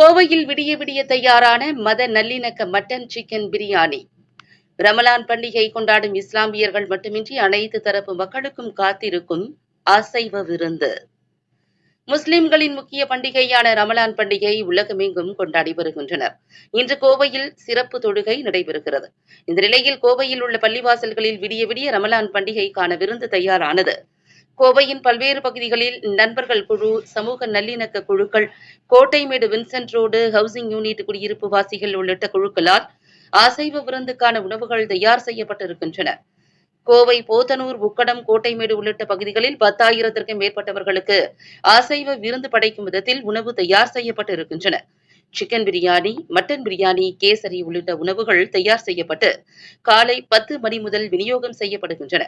கோவையில் விடிய விடிய தயாரான மத நல்லிணக்க மட்டன் சிக்கன் பிரியாணி. ரமலான் பண்டிகை கொண்டாடும் இஸ்லாமியர்கள் மட்டுமின்றி அனைத்து தரப்பு மக்களுக்கும் காத்திருக்கும் அசைவ விருந்து. முஸ்லிம்களின் முக்கிய பண்டிகையான ரமலான் பண்டிகை உலகமெங்கும் கொண்டாடி வருகின்றனர். இன்று கோவையில் சிறப்பு தொழுகை நடைபெறுகிறது. இந்த நிலையில் கோவையில் உள்ள பள்ளிவாசல்களில் விடிய விடிய ரமலான் பண்டிகைக்கான விருந்து தயாரானது. கோவையின் பல்வேறு பகுதிகளில் நண்பர்கள் குழு சமூக நல்லிணக்க குழுக்கள் Kottaimedu Vincent road housing unit குடியிருப்பு வாசிகள் உள்ளிட்ட குழுக்களால் அசைவ விருந்துக்கான உணவுகள் தயார் செய்யப்பட்டிருக்கின்றன. கோவை போத்தனூர் உக்கடம் கோட்டைமேடு உள்ளிட்ட பகுதிகளில் பத்தாயிரத்திற்கும் மேற்பட்டவர்களுக்கு அசைவ விருந்து படைக்கும் விதத்தில் உணவு தயார் செய்யப்பட்டு இருக்கின்றன சிக்கன் பிரியாணி மட்டன் பிரியாணி கேசரி உள்ளிட்ட உணவுகள் தயார் செய்யப்பட்டு காலை பத்து மணி முதல் விநியோகம் செய்யப்படுகின்றன.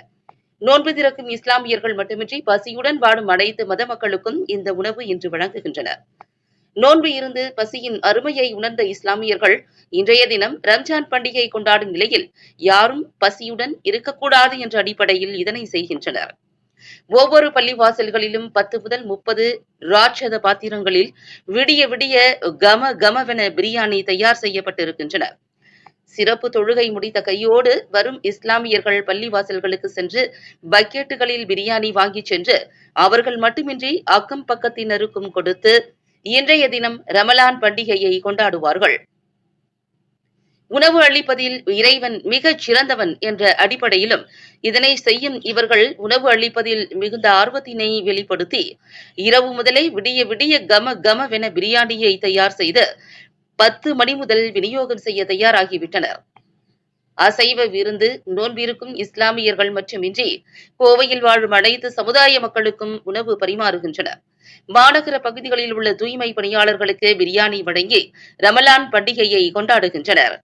நோன்பு திறக்கும் இஸ்லாமியர்கள் மட்டுமின்றி பசியுடன் வாடும் அனைத்து மத மக்களுக்கும் இந்த உணவு இன்று வழங்குகின்றனர் நோன்பு இருந்து பசியின் அருமையை உணர்ந்த இஸ்லாமியர்கள் இன்றைய தினம் ரம்ஜான் பண்டிகை கொண்டாடும் நிலையில் யாரும் பசியுடன் இருக்கக்கூடாது என்ற அடிப்படையில் இதனை செய்கின்றனர். ஒவ்வொரு பள்ளிவாசல்களிலும் பத்து முதல் முப்பது ராட்சத பாத்திரங்களில் விடிய விடிய கம கமவென பிரியாணி தயார் செய்யப்பட்டிருக்கின்றன. சிறப்பு தொழுகை முடித்த கையோடு வரும் இஸ்லாமியர்கள் பள்ளிவாசல்களுக்கு சென்று பக்கெட்டுகளில் பிரியாணி வாங்கி சென்று அவர்கள் மட்டுமின்றி அக்கம் பக்கத்தினருக்கும் கொடுத்து இன்றைய தினம் ரமலான் பண்டிகையை கொண்டாடுவார்கள். உணவு அளிப்பதில் இறைவன் மிகச் சிறந்தவன் என்ற அடிப்படையிலும் இதனை செய்யும் இவர்கள் உணவு அளிப்பதில் மிகுந்த ஆர்வத்தினை வெளிப்படுத்தி இரவு முதலே விடிய விடிய கம கமவென பிரியாணியை தயார் செய்து பத்து மணி முதல் விநியோகம் செய்ய தயாராகிவிட்டனர். அசைவ விருந்து நோன்பிருக்கும் இஸ்லாமியர்கள் மட்டுமின்றி கோவையில் வாழும் அனைத்து சமுதாய மக்களுக்கும் உணவு பரிமாறுகின்றனர். மாநகர பகுதிகளில் உள்ள தூய்மை பணியாளர்களுக்கு பிரியாணி வழங்கி ரமலான் பண்டிகையை கொண்டாடுகின்றனர்.